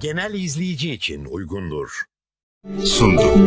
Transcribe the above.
genel izleyici için uygundur. sundu.